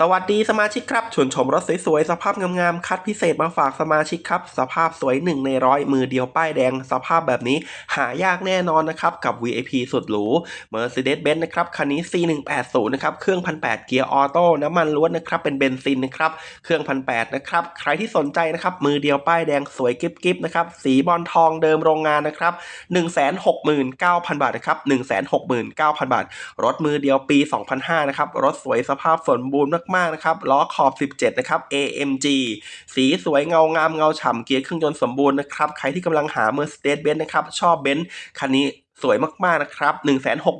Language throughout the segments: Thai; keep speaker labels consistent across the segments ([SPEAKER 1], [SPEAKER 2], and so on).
[SPEAKER 1] สวัสดีสมาชิกครับชวนชมรถสวยๆ สภาพงามๆ คัดพิเศษมาฝากสมาชิกครับ สภาพสวยหนึ่งในร้อยมือเดียวป้ายแดง สภาพแบบนี้หายากแน่นอนนะครับ กับ VIP สุดหรู Mercedes-Benz นะครับ คันนี้ C180 นะครับเครื่องพันแเกียร์ออโต้น้ำมันล้วนนะครับ เป็นเบนซินนะครับ เครื่องพันแนะครับ ใครที่สนใจนะครับ มือเดียวป้ายแดงสวยกิ๊บๆนะครับสีบอลทองเดิมโรงงานนะครับ169,000 บาทนะครับ169,000 บาท รถมือเดียวปี 2005 นะครับรถสวยสภาพสมบูรณ์มากๆนะครับล้อขอบ 17 นะครับ AMG สีสวยเงางามเงาฉ่ำเกียร์เครื่องยนต์สมบูรณ์นะครับ ใครที่กำลังหา Mercedes-Benz นะครับ ชอบเบนซ์คันนี้ สวยมากๆนะครับ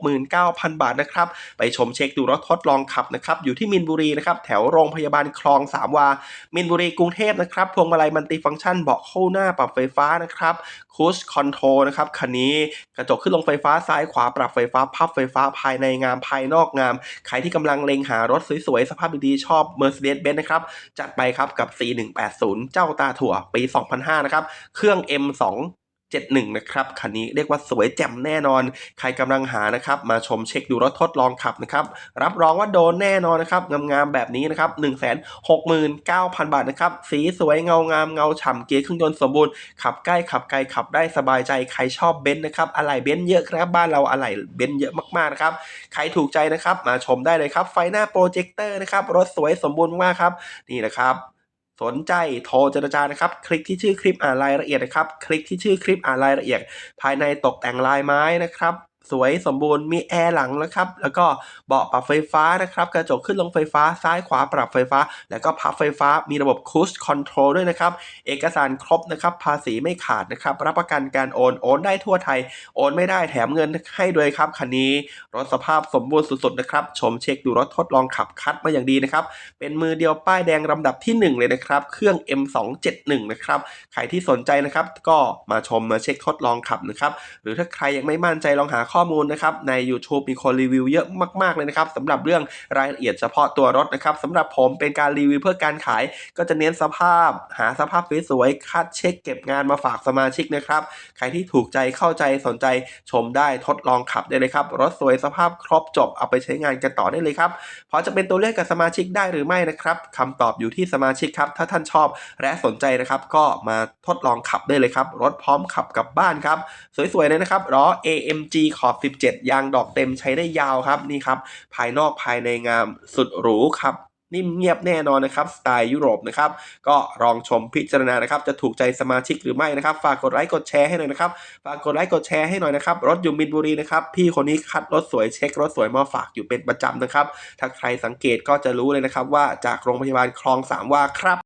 [SPEAKER 1] 169,000 บาทนะครับ ไปชมเช็คดูรถทดลองขับนะครับ อยู่ที่มินบุรีนะครับ แถวโรงพยาบาลคลองสามวา มินบุรีกรุงเทพนะครับ พวงมาลัยมัลติฟังก์ชันเบาะคู่หน้าปรับไฟฟ้านะครับคูชคอนโทรนะครับ คันนี้กระจกขึ้นลงไฟฟ้าซ้ายขวาปรับไฟฟ้า พับไฟฟ้าภายในงามภายนอกงาม ใครที่กำลังเล็งหารถสวยๆ สภาพดีๆ ชอบ Mercedes-Benz นะครับ จัดไปครับกับ C180 เจ้าตาถั่วปี 2005 นะครับ เครื่อง M2 71 นะครับ คันนี้เรียกว่าสวยแจ่มแน่นอน ใครกำลังหานะครับ มาชมเช็คดูรถทดลองขับนะครับ รับรองว่าโดนแน่นอนนะครับ งามๆแบบนี้นะครับ 169,000 บาทนะครับ สีสวยเงางามเงาฉ่ำเกียร์เครื่องยนต์สมบูรณ์ ขับใกล้ขับไกลขับได้สบายใจ ใครชอบเบนซ์นะครับ อะไหล่เบนซ์เยอะครับ บ้านเราอะไหล่เบนซ์เยอะมากๆนะครับ ใครถูกใจนะครับ มาชมได้เลยครับ ไฟหน้าโปรเจคเตอร์นะครับ รถสวยสมบูรณ์มากครับ นี่นะครับ สนใจโทรเจรจานะครับ คลิกที่ชื่อคลิปอ่านรายละเอียดนะครับ คลิกที่ชื่อคลิปอ่านรายละเอียด ภายในตกแต่งลายไม้นะครับ สวยสมบูรณ์มีแอร์หลังนะครับ แล้วก็เบาะปรับไฟฟ้านะครับ กระจกขึ้นลงไฟฟ้าซ้ายขวาปรับไฟฟ้า แล้วก็พับไฟฟ้ามีระบบคูชคอนโทรลด้วยนะครับ เอกสารครบนะครับ ภาษีไม่ขาดนะครับ รับประกันการโอน โอนได้ทั่วไทย โอนไม่ได้แถมเงินให้ด้วยครับ คันนี้ รถสภาพสมบูรณ์สุดๆนะครับ ชมเช็คดูรถทดลองขับคัดมาอย่างดีนะครับ เป็นมือเดียวป้ายแดงลำดับที่ 1 เลยนะครับ เครื่อง M271 นะครับ ใครที่สนใจนะครับ ก็มาชมมาเช็คทดลองขับนะครับ หรือถ้าใครยังไม่มั่นใจลองหาข้อมูลนะครับใน YouTube มีคนรีวิวเยอะมากๆเลยนะครับสำหรับเรื่องรายละเอียดเฉพาะตัวรถนะครับสำหรับผมเป็นการรีวิวเพื่อการขาย ก็จะเน้นสภาพ หาสภาพสวยๆคัดเช็คเก็บงานมาฝากสมาชิกนะครับใครที่ถูกใจเข้าใจสนใจชมได้ทดลองขับได้เลยครับรถสวยสภาพครบจบเอาไปใช้งานกันต่อได้เลยครับพราะจะเป็นตัวเลือกกับสมาชิกได้หรือไม่นะครับคำตอบอยู่ที่สมาชิกครับถ้าท่านชอบและสนใจนะครับ ก็มาทดลองขับได้เลยครับรถพร้อมขับกลับบ้านครับสวยๆเลยนะครับล้อ AMG ขอบ 17 ยางดอกเต็มใช้ได้ยาวครับนี่ครับ ภายนอกภายในงามสุดหรูครับนิ่มเงียบแน่นอนนะครับ สไตล์ยุโรปนะครับ ก็ลองชมพิจารณานะครับ จะถูกใจสมาชิกหรือไม่นะครับ ฝากกดไลค์กดแชร์ให้หน่อยนะครับ ฝากกดไลค์กดแชร์ให้หน่อยนะครับ รถอยู่มินบุรีนะครับ พี่คนนี้คัดรถสวยเช็ครถสวยมาฝากอยู่เป็นประจำนะครับ ถ้าใครสังเกตก็จะรู้เลยนะครับ ว่าจากโรงพยาบาลคลองสามวาครับ